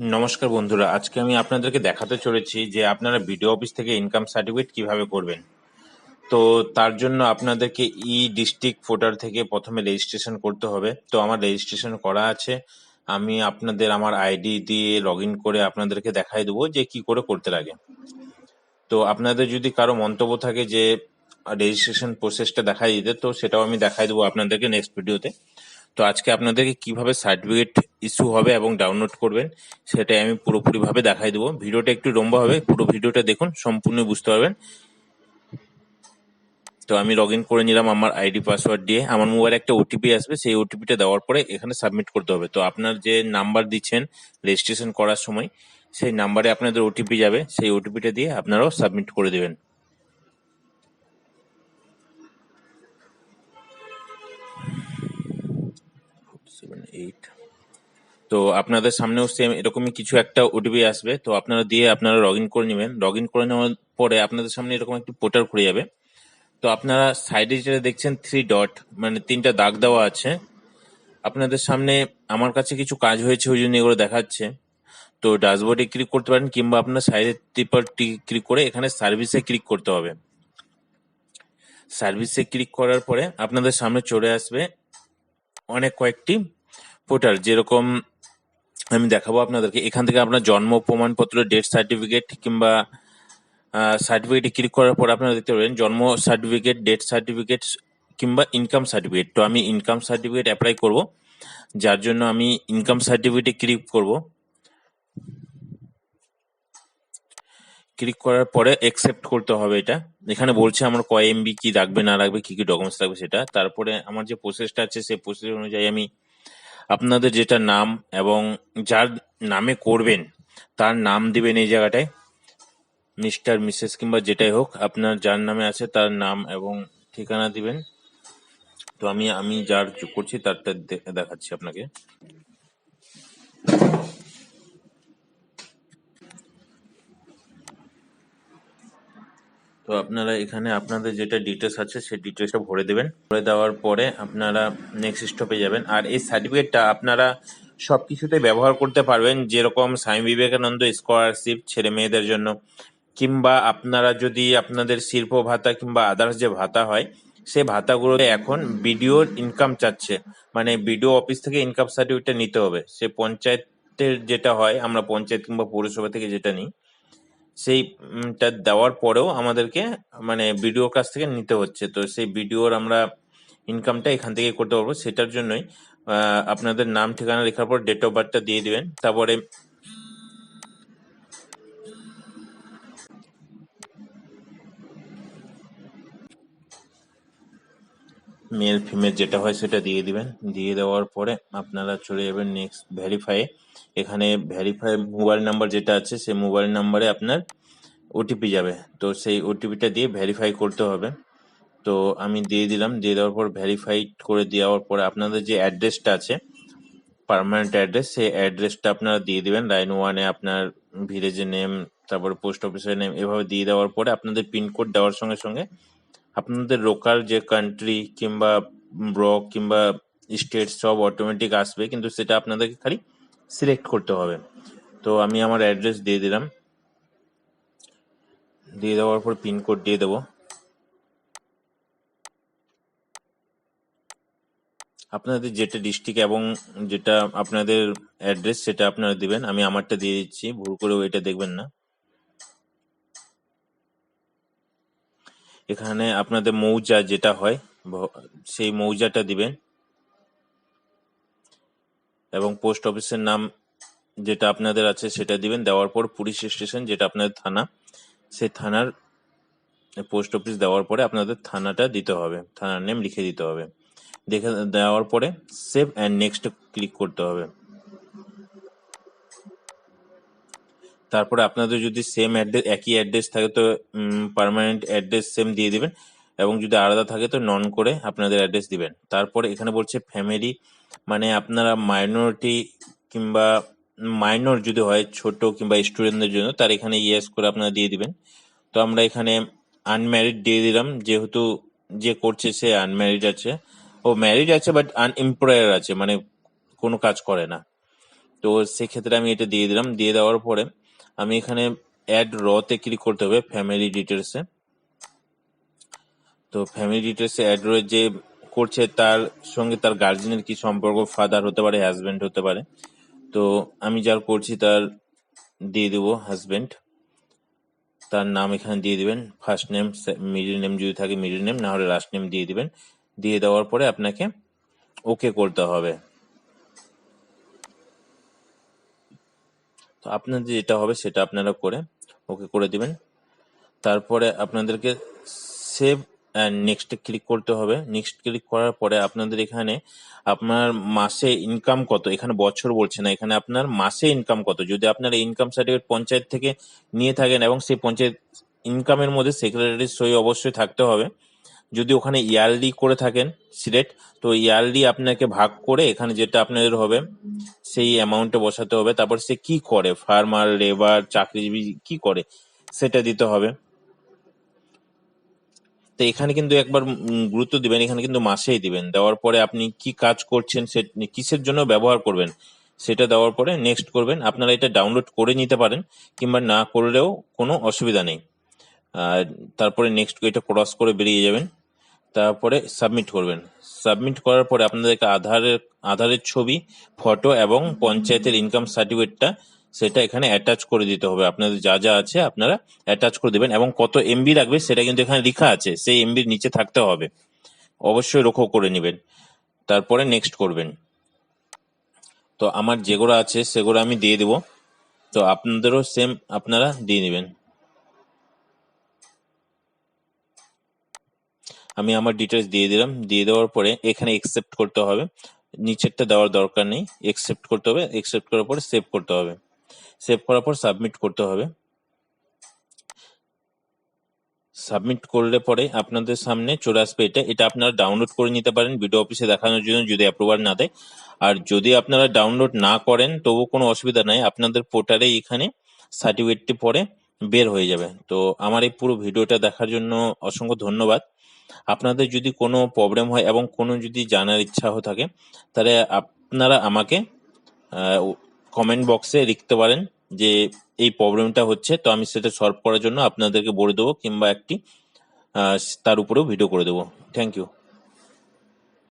নমস্কার বন্ধুরা, আজকে আমি আপনাদেরকে দেখাতে চলেছি যে আপনারা বিডিও অফিস থেকে ইনকাম সার্টিফিকেট কীভাবে করবেন। তো তার জন্য আপনাদেরকে ই ডিস্ট্রিক্ট ভোটার থেকে প্রথমে রেজিস্ট্রেশন করতে হবে। তো আমার রেজিস্ট্রেশন করা আছে। আমি আপনাদের আমার আইডি দিয়ে লগ ইন করে আপনাদেরকে দেখাই দেবো যে কি করে করতে লাগে। তো আপনাদের যদি কারও মন্তব্য থাকে যে রেজিস্ট্রেশন প্রসেসটা দেখাই দিতে, তো সেটাও আমি দেখাই দেবো আপনাদেরকে নেক্সট ভিডিওতে তো আজকে আপনাদেরকে কীভাবে সার্টিফিকেট ইস্যু হবে এবং ডাউনলোড করবেন, সেটাই আমি পুরোপুরিভাবে দেখাই দেবো। ভিডিওটা একটু লম্বা হবে, পুরো ভিডিওটা দেখুন, সম্পূর্ণ বুঝতে পারবেন। তো আমি লগ ইন করে নিলাম আমার আইডি পাসওয়ার্ড দিয়ে। আমার মোবাইলে একটা ওটিপি আসবে, সেই ওটিপিটা দেওয়ার পরে এখানে সাবমিট করতে হবে। তো আপনার যে নাম্বার দিচ্ছেন রেজিস্ট্রেশন করার সময়, সেই নাম্বারে আপনাদের ওটিপি যাবে, সেই ওটিপিটা দিয়ে আপনারাও সাবমিট করে দেবেন। সেভেন এইট তো আপনাদের সামনেও সেম এরকমই কিছু একটা ওটিপি আসবে। তো আপনারা দিয়ে আপনারা লগ ইন করে নেবেন। লগ ইন করে নেওয়ার পরে আপনাদের সামনে এরকম একটি পোর্টাল খুলে যাবে। তো আপনারা সাইডে যেটা দেখছেন থ্রি ডট মানে তিনটা দাগ দেওয়া আছে। আপনাদের সামনে আমার কাছে কিছু কাজ হয়েছে, ওই জন্য এগুলো দেখাচ্ছে। তো ড্যাশবোর্ডে ক্লিক করতে পারেন কিংবা আপনার সাইডের টিপার ক্লিক করে এখানে সার্ভিসে ক্লিক করতে হবে। সার্ভিসে ক্লিক করার পরে আপনাদের সামনে চলে আসবে অনেক কয়েকটি পোর্টাল যেরকম আমি দেখাবো আপনাদেরকে। এখান থেকে আপনার জন্ম, প্রমাণপত্র ডেথ সার্টিফিকেট কিংবা সার্টিফিকেটে ক্লিক করার পর আপনারা দেখতে পাবেন জন্ম সার্টিফিকেট ডেথ সার্টিফিকেট কিংবা ইনকাম সার্টিফিকেট তো আমি ইনকাম সার্টিফিকেট অ্যাপ্লাই করব, যার জন্য আমি ইনকাম সার্টিফিকেটে ক্লিক করব। ক্লিক করার পরে অ্যাকসেপ্ট করতে হবে এটা। এখানে বলছে আমার কয় এমবি কি রাখবে, না রাখবে, কি কি ডকুমেন্টস লাগবে সেটা। তারপরে আমার যে প্রসেসটা আছে, সেই প্রসেস অনুযায়ী আমি আপনাদের যেটা নাম এবং যার নামে করবেন, তার নাম দিবেন এই জায়গাটায়। মিস্টার, মিসেস কিংবা যেটাই হোক, আপনার যার নামে আছে তার নাম এবং ঠিকানা দিবেন। তো আমি আমি যার করছি, তারটা দেখাচ্ছি আপনাকে। তো আপনারা এখানে আপনাদের যেটা ডিটেলস আছে, সেই ডিটেলসটা ভরে দেবেন। ভরে দেওয়ার পরে আপনারা নেক্সট স্টপে যাবেন। আর এই সার্টিফিকেটটা আপনারা সবকিছুতে ব্যবহার করতে পারবেন, যেরকম স্বামী বিবেকানন্দ স্কলারশিপ ছেলে মেয়েদের জন্য। কিংবা আপনারা যদি আপনাদের শিল্প ভাতা কিংবা আদার্স যে ভাতা হয়, সেই ভাতাগুলোতে এখন বিডিওর ইনকাম চাচ্ছে। মানে বিডিও অফিস থেকে ইনকাম সার্টিফিকেটটা নিতে হবে। সে পঞ্চায়েতের যেটা হয়, আমরা পঞ্চায়েত কিংবা পৌরসভা থেকে যেটা নিই সেইটা দেওয়ার পরেও আমাদেরকে মানে বিডিওর কাছ থেকে নিতে হচ্ছে। তো সেই বিডিওর আমরা ইনকামটা এখান থেকে করতে পারব। সেটার জন্যই আপনাদের নাম, ঠিকানা লেখার পর ডেট অফ বার্থটা দিয়ে দিবেন। তারপরে মেল ফিমেল যেটা হয় সেটা দিয়ে দিবেন। দিয়ে দেওয়ার পরে আপনারা চলে যাবেন নেক্সট ভেরিফাই এখানে ভেরিফাই মোবাইল নাম্বার যেটা আছে, সেই মোবাইল নাম্বারে আপনার ওটিপি যাবে। তো সেই ওটিপিটা দিয়ে ভেরিফাই করতে হবে। তো আমি দিয়ে দিলাম, দিয়ে দেওয়ার পর ভেরিফাই করে দেওয়ার পরে আপনাদের যে অ্যাড্রেসটা আছে পার্মানেন্ট অ্যাড্রেস সেই অ্যাড্রেসটা আপনারা দিয়ে দিবেন। লাইন ওয়ানে আপনার ভিলেজের নেম তারপরে পোস্ট অফিসের নেম এভাবে দিয়ে দেওয়ার পরে আপনাদের পিনকোড দেওয়ার সঙ্গে সঙ্গে আপনাদের লোকাল যে কান্ট্রি কিংবা ব্লক কিংবা স্টেট সব অটোমেটিক আসবে, কিন্তু সেটা আপনাদেরকে খালি সিলেক্ট করতে হবে। তো আমি আমার অ্যাড্রেস দিয়ে দিলাম। দিয়ে দেওয়ার পর পিনকোড দিয়ে দেবো। আপনাদের যেটা ডিস্ট্রিক্ট এবং যেটা আপনাদের অ্যাড্রেস সেটা আপনারা দিবেন। আমি আমারটা দিয়ে দিচ্ছি, ভুল করেও এটা দেখবেন না। এখানে আপনাদের মৌজা যেটা হয় সেই মৌজাটা দিবেন। এবং পোস্ট অফিসের নাম যেটা আপনাদের আছে সেটা দিবেন। দেওয়ার পর পুলিশ স্টেশন যেটা আপনাদের থানা, সেই থানার পোস্ট অফিস দেওয়ার পরে আপনাদের থানাটা দিতে হবে। থানার নেম লিখে দিতে হবে। দেখে দেওয়ার পরে সেভ অ্যান্ড নেক্সট ক্লিক করতে হবে। তারপরে আপনাদের যদি সেম অ্যাড্রেস একই অ্যাড্রেস থাকে তো পার্মানেন্ট অ্যাড্রেস সেম দিয়ে দিবেন। এবং যদি আলাদা থাকে তো নন করে আপনাদের অ্যাড্রেস দিবেন। তারপরে এখানে বলছে ফ্যামিলি মানে আপনারা মাইনরিটি কিংবা মাইনর যদি হয়, ছোট কিংবা স্টুডেন্টদের জন্য, তার এখানে ইয়েস করে আপনারা দিয়ে দিবেন। তো আমরা এখানে আনম্যারিড দিয়ে দিলাম, যেহেতু যে করছে সে আনম্যারিড আছে। ও ম্যারিড আছে বাট আনএমপ্লয়ার আছে মানে কোনো কাজ করে না। তো সেক্ষেত্রে আমি এটা দিয়ে দিলাম। দিয়ে দেওয়ার পরে আমি এখানে অ্যাড রতে ক্লিক করতে হবে ফ্যামিলি ডিটেলসে তো ফ্যামিলি ডিটেলসে অ্যাড রয়ে যে করছে তার সঙ্গে তার গার্জেনের কি সম্পর্ক ফাদার হতে পারে হাজবেন্ড হতে পারে। তো আমি যার করছি তার দিয়ে দেবো হাজবেন্ড তার নাম এখানে দিয়ে দিবেন ফার্স্ট নেম মিডল নেম যদি থাকে মিডল নেম না হলে লাস্ট নেম দিয়ে দিবেন। দিয়ে দেওয়ার পরে আপনাকে ওকে করতে হবে। তো আপনাদের যেটা হবে সেটা আপনারা করে ওকে করে দিবেন। তারপরে আপনাদেরকে সেভ অ্যান্ড নেক্সট ক্লিক করতে হবে। নেক্সট ক্লিক করার পরে আপনাদের এখানে আপনার মাসে ইনকাম কত, এখানে বছর বলছে না, এখানে আপনার মাসে ইনকাম কত। যদি আপনার ইনকাম সার্টিফিকেট পঞ্চায়েত থেকে নিয়ে থাকেন এবং সেই পঞ্চায়েত ইনকামের মধ্যে সেক্রেটারির সই অবশ্যই থাকতে হবে। যদি ওখানে ইয়ারলি করে থাকেন সিলেক্ট তো ইয়ারলি আপনাকে ভাগ করে এখানে যেটা আপনাদের হবে, সেই অ্যামাউন্টে বসাতে হবে। তারপর সে কি করে? ফার্মার লেবার চাকরিজীবী কি করে? সেটা দিতে হবে। তো এখানে কিন্তু একবার গুরুত্ব দিবেন, এখানে কিন্তু মাসেই দিবেন। দেওয়ার পরে আপনি কি কাজ করছেন সে, কিসের জন্য ব্যবহার করবেন, সেটা দেওয়ার পরে নেক্সট করবেন। আপনারা এটা ডাউনলোড করে নিতে পারেন, কিংবা না করলেও কোনো অসুবিধা নেই। আর তারপরে নেক্সট এটা ক্রস করে বেরিয়ে যাবেন। তারপরে সাবমিট করবেন। সাবমিট করার পরে আপনাদেরকে আধারের আধারের ছবি ফটো এবং পঞ্চায়েতের ইনকাম সার্টিফিকেটটা সেটা এখানে অ্যাটাচ করে দিতে হবে। আপনাদের যা যা আছে আপনারা অ্যাটাচ করে দেবেন এবং কত এমবি লাগবে সেটা কিন্তু এখানে লেখা আছে। সেই এমবির নিচে থাকতে হবে। অবশ্যই লক্ষ্য করে নেবেন। তারপরে নেক্সট করবেন। তো আমার যেগুলো আছে সেগুলো আমি দিয়ে দেবো। তো আপনাদেরও সেম আপনারা দিয়ে নেবেন। আমি আমার ডিটেলস দিয়ে দিলাম। দিয়ে দেওয়ার পরে এখানে একসেপ্ট করতে হবে। নিচেরটা দেওয়ার দরকার নেই। একসেপ্ট করতে হবে। একসেপ্ট করার পরে সেভ করতে হবে। সেভ করার পর সাবমিট করতে হবে। সাবমিট করলে পরে আপনাদের সামনে চলে আসবে এটা। এটা আপনারা ডাউনলোড করে নিতে পারেন ভিডিও অফিসে দেখানোর জন্য যদি অ্যাপ্রুভাল না দেয়। আর যদি আপনারা ডাউনলোড না করেন তবু কোনো অসুবিধা নাই। আপনাদের পোর্টালে এখানে সার্টিফিকেটটি পরে বের হয়ে যাবে। তো আমার এই পুরো ভিডিওটা দেখার জন্য অসংখ্য ধন্যবাদ। আপনাদের যদি কোনো প্রবলেম হয় এবং কোনো যদি জানার ইচ্ছা থাকে, তাহলে আপনারা আমাকে কমেন্ট বক্সে লিখতে পারেন যে এই প্রবলেমটা হচ্ছে। তো আমি সেটা সলভ করার জন্য আপনাদেরকে বলে দেবো কিংবা একটি তার উপরেও ভিডিও করে দেবো। Thank you